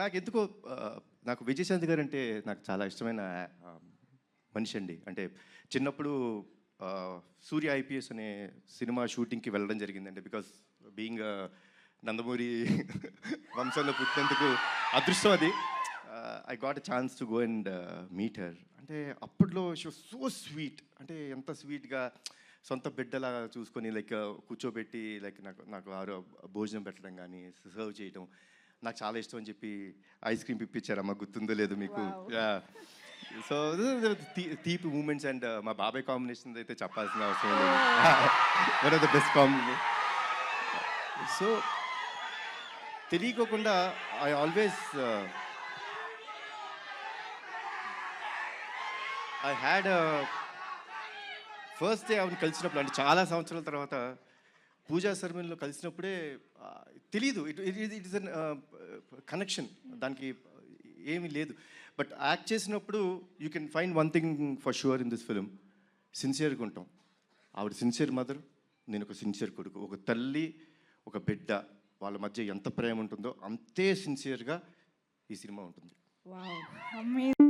నాకు ఎందుకో నాకు విజయశాంతి గారు అంటే నాకు చాలా ఇష్టమైన మనిషి అండి. అంటే చిన్నప్పుడు సూర్య ఐపీఎస్ అనే సినిమా షూటింగ్కి వెళ్ళడం జరిగిందండి. బికాస్ బీయింగ్ నందమూరి వంశంలో పుట్టినందుకు అదృష్టం అది. I got a chance to go and meet her. అంటే అప్పట్లో షీ సో స్వీట్. అంటే ఎంత స్వీట్గా సొంత బిడ్డలా చూసుకొని లైక్ కూర్చోబెట్టి లైక్ నాకు నాకు ఆరో భోజనం పెట్టడం కానీ సర్వ్ చేయడం నాకు చాలా ఇష్టం అని చెప్పి ఐస్ క్రీమ్ ఇప్పించారమ్మా గుర్తుందో లేదు మీకు. సో తీపి మూమెంట్స్ అండ్ మా బాబాయ్ కాంబినేషన్ అయితే చెప్పాల్సిన అవసరం లేదు. One of the best combination so తెలియకోకుండా I always I had first day ఆవిడ కలిసినప్పుడు అంటే చాలా సంవత్సరాల తర్వాత పూజా సెరమనీలో కలిసినప్పుడే తెలియదు తెలీదు. It it it is an connection దానికి ఏమీ లేదు. బట్ యాక్ట్ చేసినప్పుడు you can find one thing for sure in this film సిన్సియర్గా ఉంటాం. ఆవిడ సిన్సియర్ మదర్ నేను ఒక సిన్సియర్ కొడుకు. ఒక తల్లి ఒక బిడ్డ. వాళ్ళ మధ్య ఎంత ప్రేమ ఉంటుందో అంతే సిన్సియర్గా ఈ సినిమా ఉంటుంది. Wow amazing